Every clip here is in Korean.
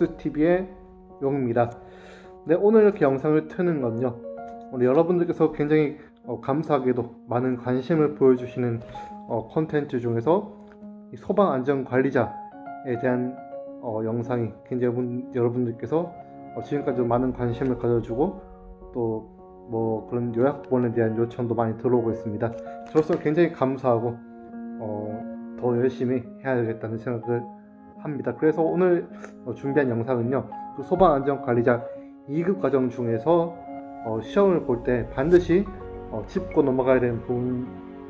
어, 용수TV의 용입니다 네 오늘 이렇게 영상을 트는 건요. 우리 여러분들께서 굉장히 어, 감사하게도 많은 관심을 보여주시는 어, 콘텐츠 중에서 이 소방 안전 관리자에 대한 어, 영상이 굉장히 여러분, 여러분들께서 어, 지금까지 많은 관심을 가져주고 또 뭐 그런 요약본에 대한 요청도 많이 들어오고 있습니다. 저로서 굉장히 감사하고 어, 더 열심히 해야겠다는 생각을 합니다. 그래서 오늘 어, 준비한 영상은요. 그 소방안전관리자 2급 과정 중에서 어, 시험을 볼 때 반드시 어, 짚고 넘어가야 되는 부분,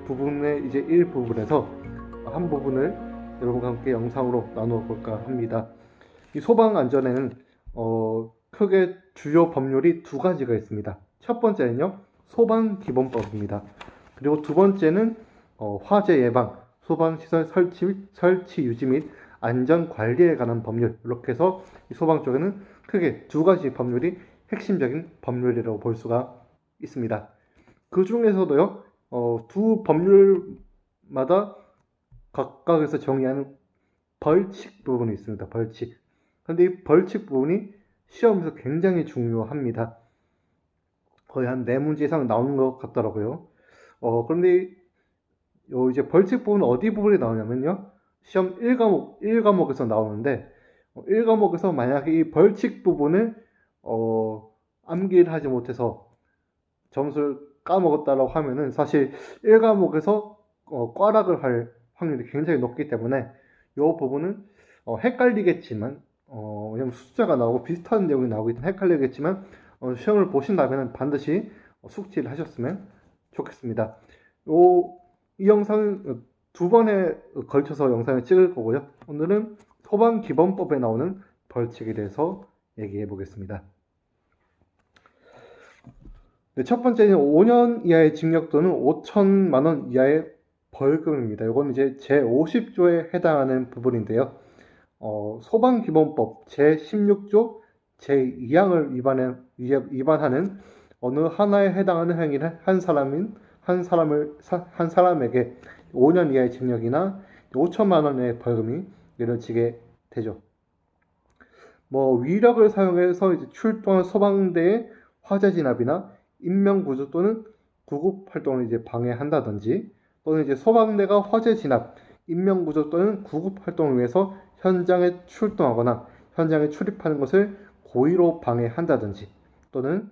부분의 이제 일부분에서 한 부분을 여러분과 함께 영상으로 나누어 볼까 합니다. 이 소방안전에는 어, 크게 주요 법률이 두 가지가 있습니다. 첫 번째는요. 소방기본법입니다. 그리고 두 번째는 어, 화재 예방, 소방시설 설치, 설치 유지 및 안전 관리에 관한 법률 이렇게 해서 이 소방 쪽에는 크게 두 가지 법률이 핵심적인 법률이라고 볼 수가 있습니다. 그 중에서도요 어, 두 법률마다 각각에서 정의하는 벌칙 부분이 있습니다. 벌칙. 근데 이 벌칙 부분이 시험에서 굉장히 중요합니다. 거의 한 네 문제 이상 나오는 것 같더라고요. 어, 그런데 요 이제 벌칙 부분은 어디 부분에 나오냐면요. 시험 1과목, 1과목에서 나오는데, 1과목에서 만약에 이 벌칙 부분을, 어, 암기를 하지 못해서 점수를 까먹었다라고 하면은 사실 1과목에서 어, 꽈락을 할 확률이 굉장히 높기 때문에 이 부분은 어, 헷갈리겠지만, 어, 왜냐면 숫자가 나오고 비슷한 내용이 나오기 때문에 헷갈리겠지만, 어, 시험을 보신다면 반드시 숙지를 하셨으면 좋겠습니다. 요, 이 영상은 두 번에 걸쳐서 영상을 찍을 거고요. 오늘은 소방 기본법에 나오는 벌칙에 대해서 얘기해 보겠습니다. 네, 첫 번째는 5년 이하의 징역 또는 5천만 원 이하의 벌금입니다. 이건 이제 제50조에 해당하는 부분인데요. 어, 소방기본법 제16조 제2항을 위반해, 위반하는 어느 하나에 해당하는 행위를 한 사람인 한 사람을 한 사람에게 5년 이하의 징역이나 5천만 원의 벌금이 내려지게 되죠. 뭐 위력을 사용해서 이제 출동한 소방대의 화재 진압이나 인명 구조 또는 구급 활동을 이제 방해한다든지 또는 이제 소방대가 화재 진압, 인명 구조 또는 구급 활동을 위해서 현장에 출동하거나 현장에 출입하는 것을 고의로 방해한다든지 또는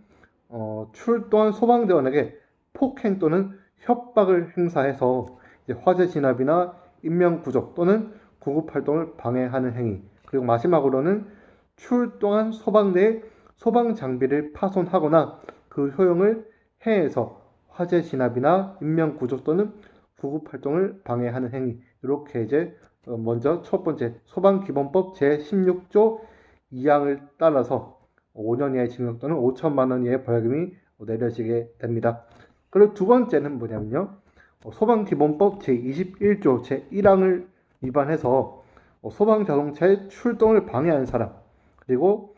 어, 출동한 소방대원에게 폭행 또는 협박을 행사해서 화재 진압이나 인명 구조 또는 구급 활동을 방해하는 행위. 그리고 마지막으로는 출동한 소방대의 소방 장비를 파손하거나 그 효용을 해해서 화재 진압이나 인명 구조 또는 구급 활동을 방해하는 행위. 이렇게 이제 어, 먼저 첫 번째 소방기본법 제16조 2항을 따라서 5년 이하의 징역 또는 5천만 원 이하의 벌금이 내려지게 됩니다. 그리고 두 번째는 뭐냐면요. 어, 소방기본법 제21조 제1항을 위반해서 어, 소방자동차의 출동을 방해하는 사람 그리고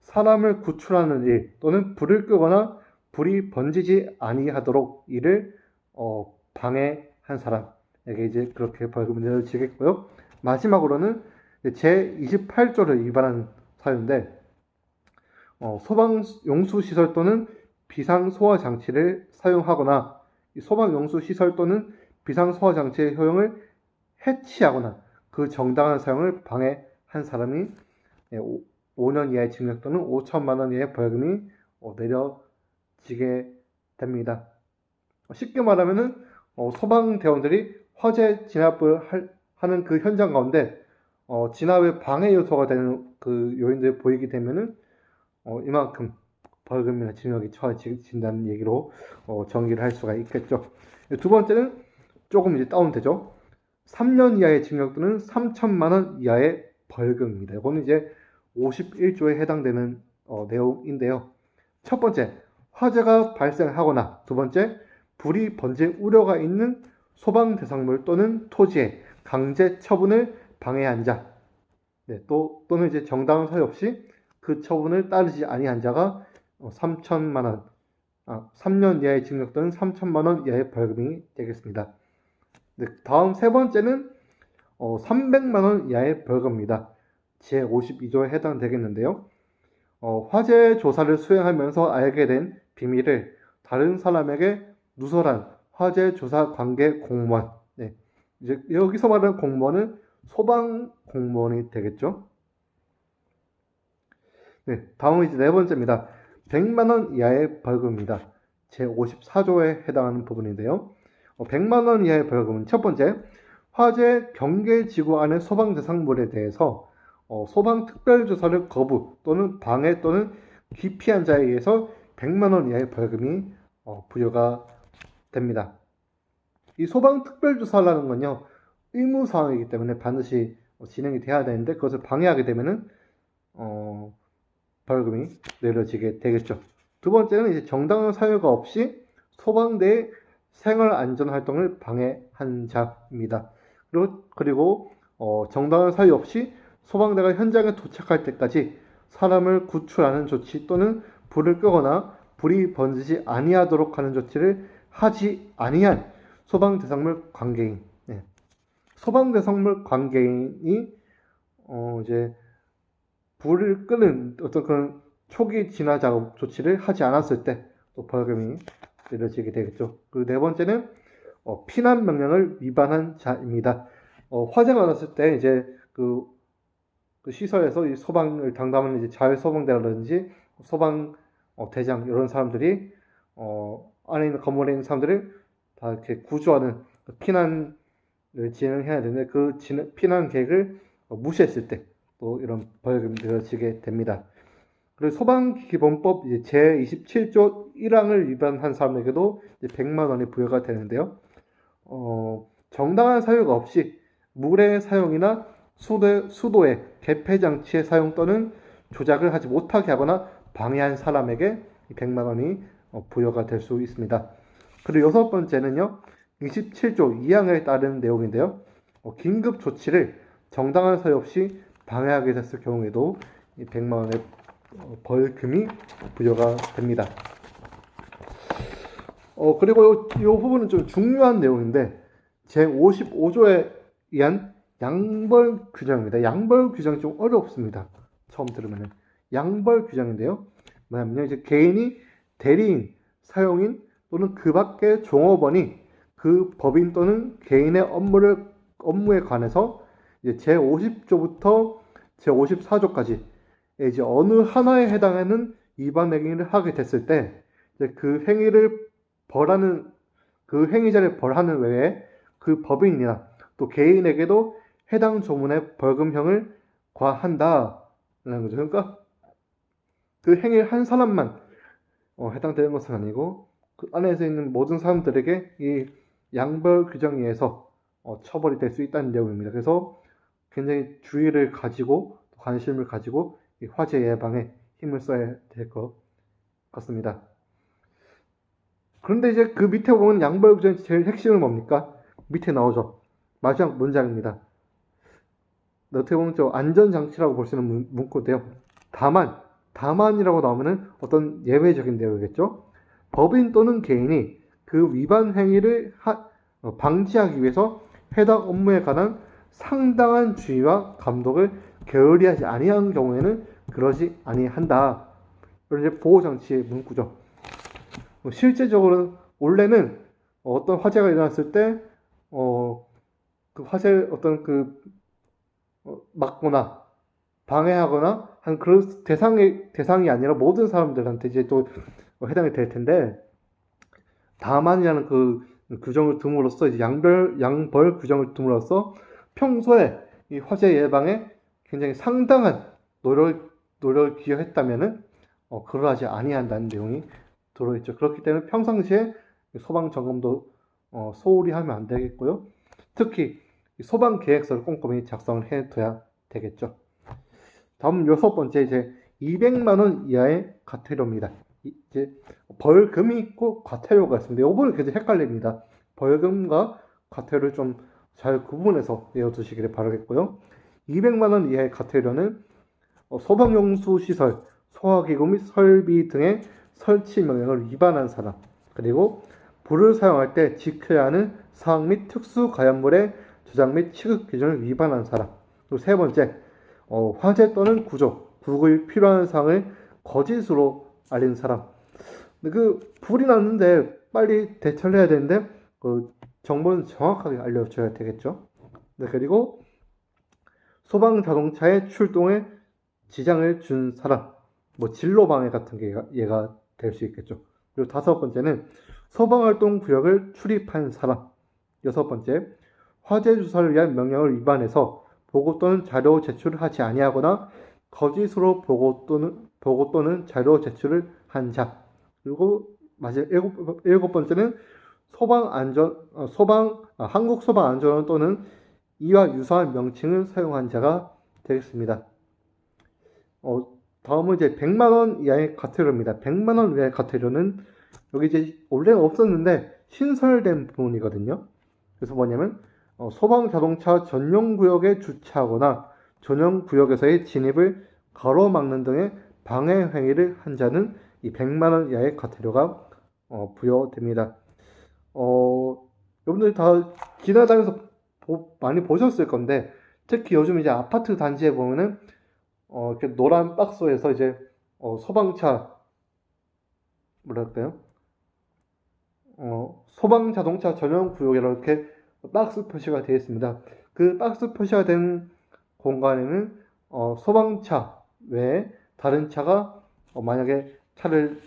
사람을 구출하는 일 또는 불을 끄거나 불이 번지지 아니하도록 이를 어, 방해한 사람에게 이제 그렇게 벌금이 내려지겠고요. 마지막으로는 제28조를 위반한 사유인데 어, 소방 용수 시설 또는 비상 소화 장치를 사용하거나 소방 용수 시설 또는 비상 소화 장치의 효용을 해치하거나 그 정당한 사용을 방해한 사람이 5년 예, 이하의 징역 또는 5천만 원 이하의 벌금이 어, 내려지게 됩니다. 쉽게 말하면은 어, 소방대원들이 화재 진압을 하는 그 현장 가운데 어, 진압의 방해 요소가 되는 그 요인들이 보이게 되면은 이만큼 벌금이나 징역이 처해진다는 얘기로 어, 정리를 할 수가 있겠죠. 두 번째는 조금 이제 다운되죠. 3년 이하의 징역 또는 3천만 원 이하의 벌금입니다. 이거는 이제 51조에 해당되는 어, 내용인데요. 첫 번째, 화재가 발생하거나 두 번째, 불이 번질 우려가 있는 소방 대상물 또는 토지의 강제 처분을 방해한 자, 네, 또 또는 이제 정당한 사유 없이 그 처분을 따르지 아니한 자가 3천만 원, 아, 3년 이하의 징역 또는 3천만 원 이하의 벌금이 되겠습니다. 네, 다음 세 번째는 어, 300만 원 이하의 벌금입니다. 제52조에 해당되겠는데요. 어, 화재 조사를 수행하면서 알게 된 비밀을 다른 사람에게 누설한 화재 조사 관계 공무원. 네. 이제 여기서 말하는 공무원은 소방 공무원이 되겠죠. 네, 다음은 이제 네 번째입니다. 100만 원 이하의 벌금입니다. 제 54조에 해당하는 부분인데요. 어, 100만 원 이하의 벌금은 첫 번째, 화재 경계 지구 안의 소방 대상물에 대해서 어, 소방 특별 조사를 거부 또는 방해 또는 기피한 자에 의해서 100만 원 이하의 벌금이 어, 부여가 됩니다. 이 소방 특별 조사라는 건요, 의무 사항이기 때문에 반드시 어, 진행이 돼야 되는데 그것을 방해하게 되면은 어, 벌금이 내려지게 되겠죠. 두 번째는 이제 정당한 사유가 없이 소방대의 생활 안전 활동을 방해한 자입니다. 그리고, 그리고 어, 정당한 사유 없이 소방대가 현장에 도착할 때까지 사람을 구출하는 조치 또는 불을 끄거나 불이 번지지 아니하도록 하는 조치를 하지 아니한 소방 대상물 관계인. 네. 소방 대상물 관계인이 어, 이제 불을 끄는 어떤 그런 초기 진화 작업 조치를 하지 않았을 때 또 벌금이 내려지게 되겠죠. 그리고 네 번째는 어, 피난 명령을 위반한 자입니다. 어, 화재가 났을 때 이제 그, 그 시설에서 이 소방을 담당하는 이제 자율 소방대라든지 소방 어, 대장 이런 사람들이 어, 안에 있는 건물에 있는 사람들을 다 이렇게 구조하는 그 피난을 진행해야 되는데 그 피난 계획을 어, 무시했을 때 또 이런 벌금이 내려지게 됩니다. 그리고 소방기본법 제27조 1항을 위반한 사람에게도 100만 원이 부여가 되는데요. 어, 정당한 사유가 없이 물의 사용이나 수도, 수도의 개폐 장치의 사용 또는 조작을 하지 못하게 하거나 방해한 사람에게 100만 원이 어, 부여가 될 수 있습니다. 그리고 여섯 번째는요. 27조 2항에 따른 내용인데요. 어, 긴급 조치를 정당한 사유 없이 방해하게 됐을 경우에도 100만 원의 어, 벌금이 부여가 됩니다. 어, 그리고 이 부분은 좀 중요한 내용인데, 제 55조에 의한 양벌 규정입니다. 양벌 규정이 좀 어렵습니다. 처음 들으면 양벌 규정인데요. 뭐냐면 이제 개인이 대리인, 사용인 또는 그 밖의 종업원이 그 법인 또는 개인의 업무를 업무에 관해서 이제 제 50조부터 제 54조까지 이제 어느 하나에 해당하는 위반 행위를 하게 됐을 때 이제 그 행위를 벌하는 그 행위자를 벌하는 외에 그 법인이나 또 개인에게도 해당 조문의 벌금형을 과한다라는 거죠. 그러니까 그 행위를 한 사람만 어, 해당되는 것은 아니고 그 안에서 있는 모든 사람들에게 이 양벌 규정에 의해서 어, 처벌이 될 수 있다는 내용입니다. 그래서 굉장히 주의를 가지고 관심을 가지고 이 화재 예방에 힘을 써야 될 것 같습니다. 그런데 이제 그 밑에 보면 양벌 규정의 제일 핵심은 뭡니까? 밑에 나오죠. 마지막 문장입니다. 어떻게 보면 저 안전장치라고 볼 수 있는 문구인데요. 다만, 다만이라고 나오면은 어떤 예외적인 내용이겠죠. 법인 또는 개인이 그 위반 행위를 하, 어, 방지하기 위해서 해당 업무에 관한 상당한 주의와 감독을 게을리하지 아니한 경우에는 그러지 아니한다. 이런 이제 보호 장치의 문구죠. 뭐 실제적으로는 원래는 어떤 화재가 일어났을 때, 어, 그 화재 어떤 그 어, 막거나 방해하거나 한 그런 대상이 대상이 아니라 모든 사람들한테 이제 또 해당이 될 텐데 다만이라는 그 규정을 둠으로써 이제 양별 양벌 규정을 둠으로써 평소에 이 화재 예방에 굉장히 상당한 노력 노력을 기여했다면은 어, 그러하지 아니한다는 내용이 들어있죠. 그렇기 때문에 평상시에 소방 점검도 어, 소홀히 하면 안 되겠고요. 특히 소방 계획서를 꼼꼼히 작성을 해둬야 되겠죠. 다음 여섯 번째 이제 200만 원 이하의 과태료입니다. 이제 벌금이 있고 과태료가 있습니다. 요번에 굉장히 헷갈립니다. 벌금과 과태료를 좀 잘 구분해서 외워두시기를 바라겠고요. 200만 원 이하의 과태료는 어, 소방용수 시설, 소화기구 및 설비 등의 설치 명령을 위반한 사람, 그리고 불을 사용할 때 지켜야 하는 사항 및 특수 가연물의 조작 및 취급 기준을 위반한 사람. 그리고 세 번째, 어, 화재 또는 구조, 구급이 필요한 상황을 거짓으로 알린 사람. 그 불이 났는데 빨리 대처를 해야 되는데 그 정보는 정확하게 알려줘야 되겠죠. 네, 그리고 소방 자동차의 출동에 지장을 준 사람, 뭐 진로 방해 같은 게 얘가, 될 수 있겠죠. 그리고 다섯 번째는 소방 활동 구역을 출입한 사람. 여섯 번째, 화재 조사를 위한 명령을 위반해서 보고 또는 자료 제출을 하지 아니하거나 거짓으로 보고 또는 보고 또는 자료 제출을 한 자. 그리고 마지막 일곱, 일곱 번째는 소방 안전 어, 소방 아, 한국 소방 안전원 또는 이와 유사한 명칭을 사용한 자가 되겠습니다. 어, 다음은 이제 100만 원 이하의 과태료입니다. 100만 원 이하의 과태료는 여기 이제 원래는 없었는데 신설된 부분이거든요. 그래서 뭐냐면 어, 소방 자동차 전용 구역에 주차하거나 전용 구역에서의 진입을 가로막는 등의 방해 행위를 한 자는 이 100만 원 이하의 과태료가 어, 부여됩니다. 어, 여러분들 다 지나다니면서 보- 많이 보셨을 건데 특히 요즘 이제 아파트 단지에 보면은 어, 이렇게 노란 박스에서 이제 어, 소방차 뭐랄까요? 어, 소방 자동차 전용 구역이라고 이렇게 박스 표시가 되어 있습니다. 그 박스 표시가 된 공간에는 어, 소방차 외에 다른 차가 어, 만약에 차를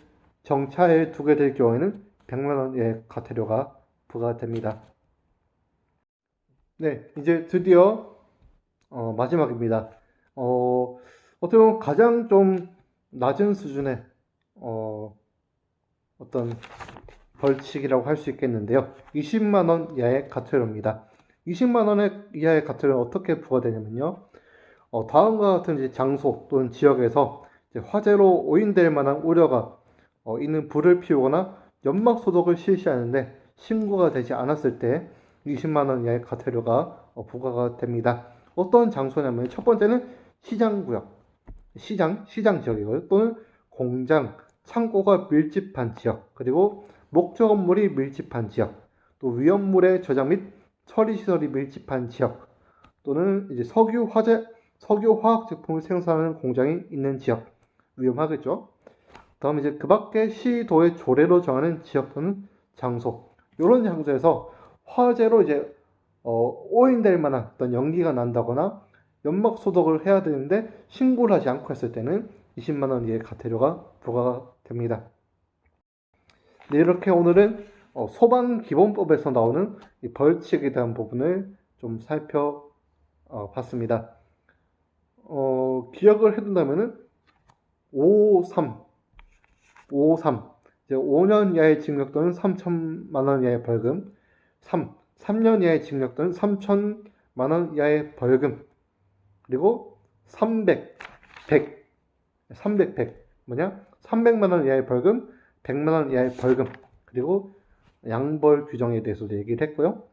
정차해 두게 될 경우에는 100만 원의 과태료가 부과됩니다. 네, 이제 드디어 어, 마지막입니다. 어, 어떻게 보면 가장 좀 낮은 수준의 어, 어떤 벌칙이라고 할 수 있겠는데요. 20만 원 이하의 과태료입니다. 20만 원의 이하의 과태료는 어떻게 부과되냐면요. 어, 다음과 같은 장소 또는 지역에서 화재로 오인될 만한 우려가 어, 있는 불을 피우거나 연막 소독을 실시하는데 신고가 되지 않았을 때 20만 원 이하의 과태료가 어, 부과가 됩니다. 어떤 장소냐면 첫 번째는 시장 구역, 시장 시장 지역이고요. 또는 공장, 창고가 밀집한 지역, 그리고 목조 건물이 밀집한 지역, 또 위험물의 저장 및 처리 시설이 밀집한 지역, 또는 이제 석유 화재, 석유 화학 제품을 생산하는 공장이 있는 지역 위험하겠죠. 다음 이제 그 밖에 시도의 조례로 정하는 지역 또는 장소 이런 장소에서 화재로 이제 어, 오인될 만한 어떤 연기가 난다거나 연막 소독을 해야 되는데 신고를 하지 않고 했을 때는 20만 원 이하의 과태료가 부과가 됩니다. 네, 이렇게 오늘은 어, 소방 기본법에서 나오는 이 벌칙에 대한 부분을 좀 살펴봤습니다. 어, 기억을 해둔다면은 553, 553, 이제 5년 이하의 징역 또는 3천만 원 이하의 벌금, 3, 3년 이하의 징역 또는 3천만 원 이하의 벌금, 그리고 300, 100, 300, 100, 뭐냐? 300만 원 이하의 벌금, 100만 원 이하의 벌금, 그리고 양벌 규정에 대해서도 얘기를 했고요.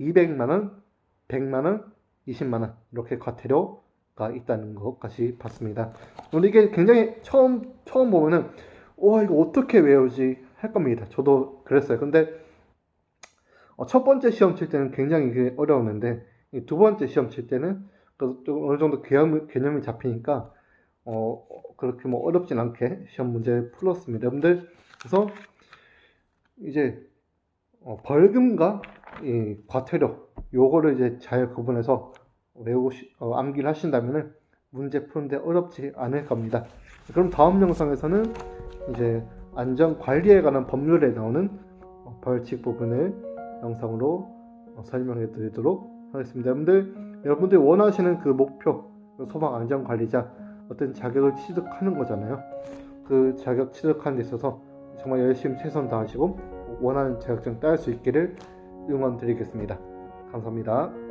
200만 원, 100만 원, 20만 원. 이렇게 과태료가 있다는 것까지 봤습니다. 근데 이게 굉장히 처음 처음 보면은 와 이거 어떻게 외우지 할 겁니다. 저도 그랬어요. 근데 어, 첫 번째 시험 칠 때는 굉장히 어려웠는데 이두 번째 시험 칠 때는 좀 어느 정도 개념, 개념이 잡히니까 어, 그렇게 뭐 어렵진 않게 시험 문제를 풀었습니다. 여러분들 그래서 이제 어, 벌금과 이 과태료 요거를 이제 잘 구분해서 외우고 시- 어, 암기를 하신다면은 문제 푸는데 어렵지 않을 겁니다. 그럼 다음 영상에서는 이제 안전 관리에 관한 법률에 나오는 어, 벌칙 부분을 영상으로 어, 설명해 드리도록 하겠습니다. 여러분들 여러분들이 원하시는 그 목표 그 소방 안전 관리자 어떤 자격을 취득하는 거잖아요. 그 자격 취득하는 데 있어서 정말 열심히 최선 다하시고 원하는 자격증 딸 수 있기를 응원 드리겠습니다. 감사합니다.